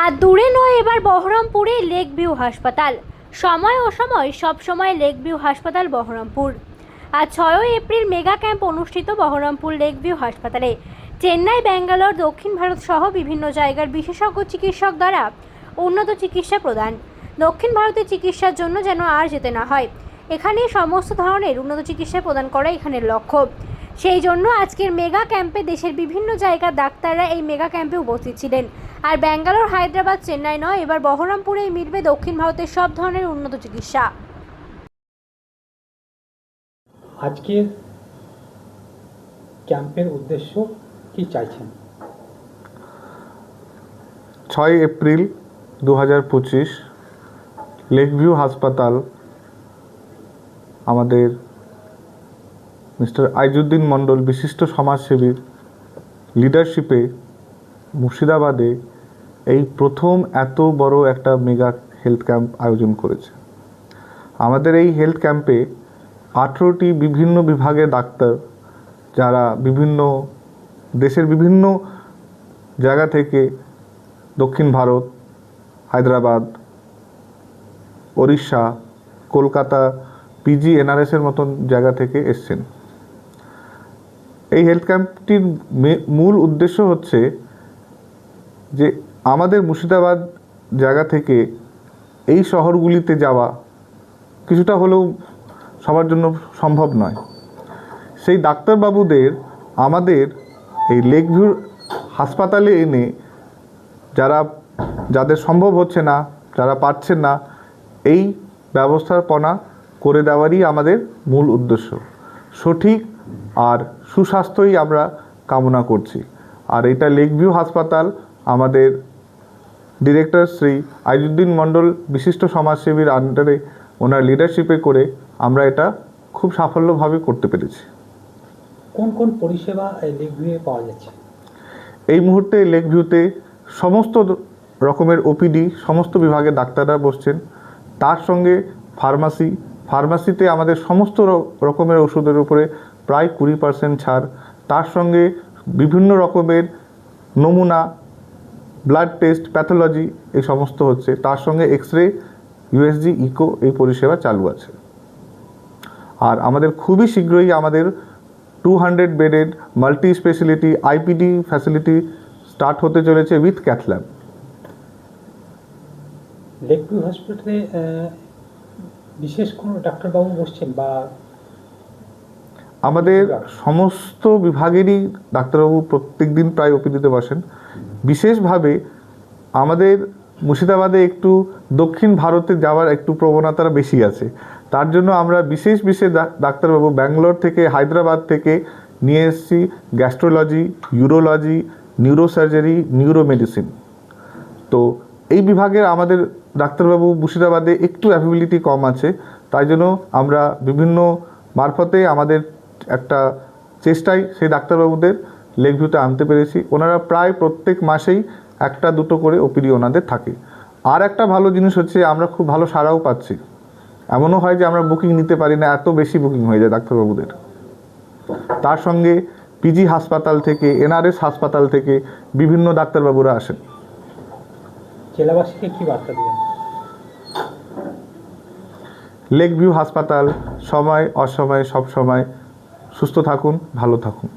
আর দূরে নয়, এবার বহরমপুরে লেক ভিউ হাসপাতাল। সময় ও সময় সব সময় লেক ভিউ হাসপাতাল বহরমপুর। আর ছয়ই এপ্রিল মেগা ক্যাম্প অনুষ্ঠিত বহরমপুর লেক ভিউ হাসপাতালে। চেন্নাই, ব্যাঙ্গালোর, দক্ষিণ ভারত সহ বিভিন্ন জায়গার বিশেষজ্ঞ চিকিৎসক দ্বারা উন্নত চিকিৎসা প্রদান। দক্ষিণ ভারতের চিকিৎসার জন্য যেন আর যেতে না হয়। এখানে সমস্ত ধরনের উন্নত চিকিৎসা প্রদান করা এখানের লক্ষ্য। সেই জন্য আজকের মেগা ক্যাম্পে দেশের বিভিন্ন জায়গার ডাক্তাররা এই মেগা ক্যাম্পে উপস্থিত ছিলেন। আর ব্যাঙ্গালোর হায়দ্রাবাদ চেন্নাই নয় এবার বহরমপুরেই মিলবে দক্ষিণ ভারতের সব ধরনের উন্নত চিকিৎসা। আজকের ক্যাম্পের উদ্দেশ্য কি চাইছেন? ছয় এপ্রিল দু হাজার পঁচিশ লেকভিউ হাসপাতাল আমাদের মিস্টার আইজুদ্দিন মণ্ডল বিশিষ্ট সমাজসেবীর লিডারশিপে মুর্শিদাবাদে এই প্রথম এত বড় একটা মেগা হেলথ ক্যাম্প আয়োজন করেছে। আমাদের এই হেলথ ক্যাম্পে আঠেরোটি বিভিন্ন বিভাগের ডাক্তার, যারা বিভিন্ন দেশের বিভিন্ন জায়গা থেকে দক্ষিণ ভারত, হায়দ্রাবাদ, ওড়িশা, কলকাতা পিজি এনআরএসের মতন জায়গা থেকে এসছেন। এই হেলথ ক্যাম্পটির মূল উদ্দেশ্য হচ্ছে যে আমাদের মুর্শিদাবাদ জায়গা থেকে এই শহরগুলিতে যাওয়া কিছুটা হলেও সবার জন্য সম্ভব নয়। সেই ডাক্তারবাবুদের আমাদের এই লেকভিউ হাসপাতালে এনে যারা, যাদের সম্ভব হচ্ছে না, যারা পারছেন না, এই ব্যবস্থাপনা করে দেওয়ারই আমাদের মূল উদ্দেশ্য। সঠিক আর সুস্বাস্থ্যই আমরা কামনা করছি। আর এটা লেকভিউ হাসপাতাল আমাদের ডিরেক্টর শ্রী আইজুদ্দিন মণ্ডল বিশিষ্ট সমাজসেবীর আন্ডারে ওনার লিডারশিপে করে আমরা এটা খুব সাফল্যভাবে করতে পেরেছি। কোন কোন পরিষেবা এই লিগভিউয়ে পাওয়া যাচ্ছে? এই মুহূর্তে লেক ভিউতে সমস্ত রকমের ওপিডি সমস্ত বিভাগের ডাক্তাররা বসছেন। তার সঙ্গে ফার্মাসি ফার্মাসিতে আমাদের সমস্ত রকমের ওষুধের উপরে প্রায় কুড়ি পার্সেন্ট ছাড়। তার সঙ্গে বিভিন্ন রকমের নমুনা ব্লাড টেস্ট প্যাথোলজি এই সমস্ত হচ্ছে। তার সঙ্গে এক্স রে ইউএসজি ইকো এই পরিষেবা চালু আছে। আর আমাদের খুবই শীঘ্রই আমাদের two hundred bedded multi speciality IPD facility start হতে চলেছে উইথ ক্যাথল্যাব লেকভিউ হসপিটালে বিশেষ কোনো ডাক্তারবাবু বসছেন বা আমাদের সমস্ত বিভাগেরই ডাক্তারবাবু প্রত্যেক দিন প্রায় ওপিডিতে বসেন। বিশেষভাবে আমাদের মুর্শিদাবাদে একটু দক্ষিণ ভারতে যাওয়ার একটু প্রবণতা বেশি আছে। তার জন্য আমরা বিশেষ বিশেষ ডাক্তারবাবু ব্যাঙ্গালোর থেকে, হায়দ্রাবাদ থেকে নিয়ে এসেছি গ্যাস্ট্রোলজি, ইউরোলজি, নিউরোসার্জারি, নিউরোমেডিসিন। তো এই বিভাগের আমাদের ডাক্তারবাবু মুর্শিদাবাদে একটু অ্যাভেবিলিটি কম আছে। তাই জন্য আমরা বিভিন্ন মারফতে আমাদের একটা চেষ্টায় সেই ডাক্তারবাবুদের লেকভিউতে আনতে পেরেছি। ওনারা প্রায় প্রত্যেক মাসেই একটা দুটো করে ওপিডি ওনাদের থাকে। আর একটা ভালো জিনিস হচ্ছে আমরা খুব ভালো সাড়াও পাচ্ছি। এমনও হয় যে আমরা বুকিং নিতে পারি না এত বেশি বুকিং হয়ে যায় ডাক্তারবাবুদের। তার সঙ্গে পিজি হাসপাতাল থেকে এনআরএস হাসপাতাল থেকে বিভিন্ন ডাক্তারবাবুরা আসেন। জেলাবাসীকে কি বার্তা দেবেন? লেক ভিউ হাসপাতাল সময় অসময় সব সময় সুস্থ থাকুন ভালো থাকুন।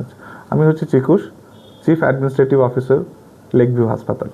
আচ্ছা আমি হচ্ছে চিকুশ চিফ অ্যাডমিনিস্ট্রেটিভ অফিসার লেকভিউ হাসপাতাল